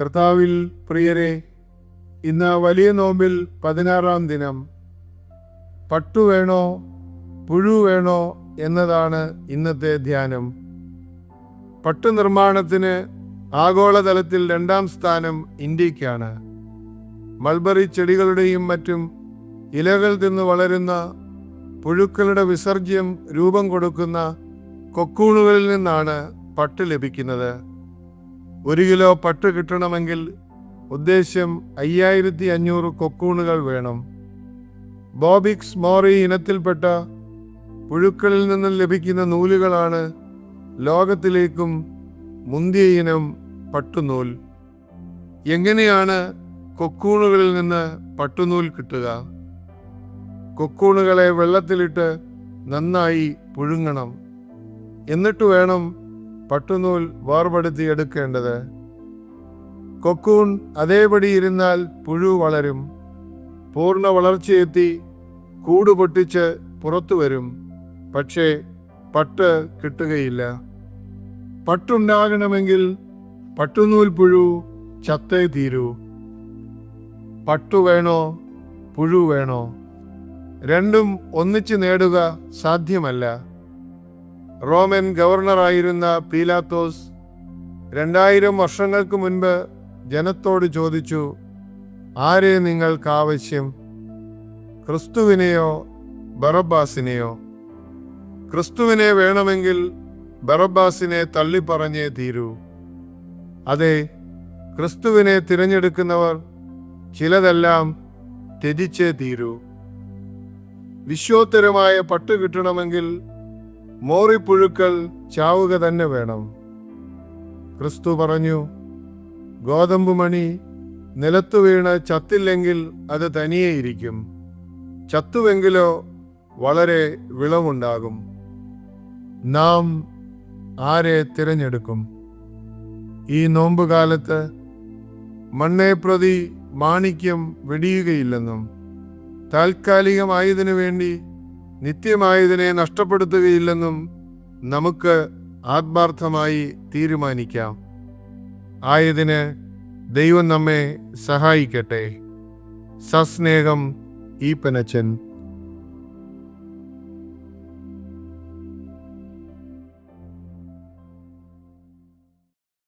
കർത്താവിൽ പ്രിയരെ ഇന്ന് വലിയ നോമ്പിൽ പതിനാറാം ദിനം. പട്ടു വേണോ പുഴു വേണോ എന്നതാണ് ഇന്നത്തെ ധ്യാനം. പട്ടു നിർമ്മാണത്തിന് ആഗോളതലത്തിൽ രണ്ടാം സ്ഥാനം ഇന്ത്യക്കാണ്. മൾബറി ചെടികളുടെയും മറ്റും ഇലകൾ തിന്ന് വളരുന്ന പുഴുക്കളുടെ വിസർജ്യം രൂപം കൊടുക്കുന്ന കൊക്കൂണുകളിൽ നിന്നാണ് പട്ട് ലഭിക്കുന്നത്. ഒരു കിലോ പട്ട് കിട്ടണമെങ്കിൽ ഉദ്ദേശ്യം അയ്യായിരത്തി അഞ്ഞൂറ് കൊക്കൂണുകൾ വേണം. ബോബിക്സ് മോറി ഇനത്തിൽപ്പെട്ട പുഴുക്കളിൽ നിന്നും ലഭിക്കുന്ന നൂലുകളാണ് ലോകത്തിലേക്കും മുന്തിയ ഇനം പട്ടുനൂൽ. എങ്ങനെയാണ് കൊക്കൂണുകളിൽ നിന്ന് പട്ടുനൂൽ കിട്ടുക? കൊക്കൂണുകളെ വെള്ളത്തിലിട്ട് നന്നായി പുഴുങ്ങണം. എന്നിട്ട് വേണം പട്ടുനൂൽ വേർപെടുത്തി എടുക്കേണ്ടത്. കൊക്കൂൺ അതേപടി ഇരുന്നാൽ പുഴു വളരും. പൂർണ വളർച്ചയെത്തി കൂട് പൊട്ടിച്ച് പുറത്തു വരും. പക്ഷേ പട്ട് കിട്ടുകയില്ല. പട്ടുണ്ടാകണമെങ്കിൽ പട്ടുനൂൽ പുഴു ചത്തേ തീരൂ. പട്ടു വേണോ പുഴു വേണോ? രണ്ടും ഒന്നിച്ചു നേടുക സാധ്യമല്ല. റോമൻ ഗവർണറായിരുന്ന പീലാത്തോസ് രണ്ടായിരം വർഷങ്ങൾക്ക് മുൻപ് ജനത്തോട് ചോദിച്ചു ആരെ നിങ്ങൾക്ക് ആവശ്യം ക്രിസ്തുവിനെയോ ബറബാസിനെയോ ക്രിസ്തുവിനെ വേണമെങ്കിൽ ബറബാസിനെ തള്ളിപ്പറഞ്ഞേ തീരൂ. അതെ ക്രിസ്തുവിനെ തിരഞ്ഞെടുക്കുന്നവർ ചിലതെല്ലാം ത്യജിച്ചേ തീരൂ. വിശ്വോത്തരമായ പട്ടു കിട്ടണമെങ്കിൽ മോറിപ്പുഴുക്കൾ ചാവുക തന്നെ വേണം. ക്രിസ്തു പറഞ്ഞു ഗോതമ്പ് മണി നിലത്തു വീണ് ചത്തില്ലെങ്കിൽ അത് തനിയേയിരിക്കും ചത്തുവെങ്കിലോ വളരെ വിളവുണ്ടാകും. നാം ആരെ തിരഞ്ഞെടുക്കും? ഈ നോമ്പുകാലത്ത് മണ്ണെ പ്രതി മാണിക്യം വെടിയുകയില്ലെന്നും താൽക്കാലികമായതിനു വേണ്ടി നിത്യമായതിനെ നഷ്ടപ്പെടുത്തുകയില്ലെന്നും നമുക്ക് ആത്മാർത്ഥമായി തീരുമാനിക്കാം. ആയതിന് ദൈവം നമ്മെ സഹായിക്കട്ടെ. സസ്നേഹം ഈപ്പനച്ചൻ.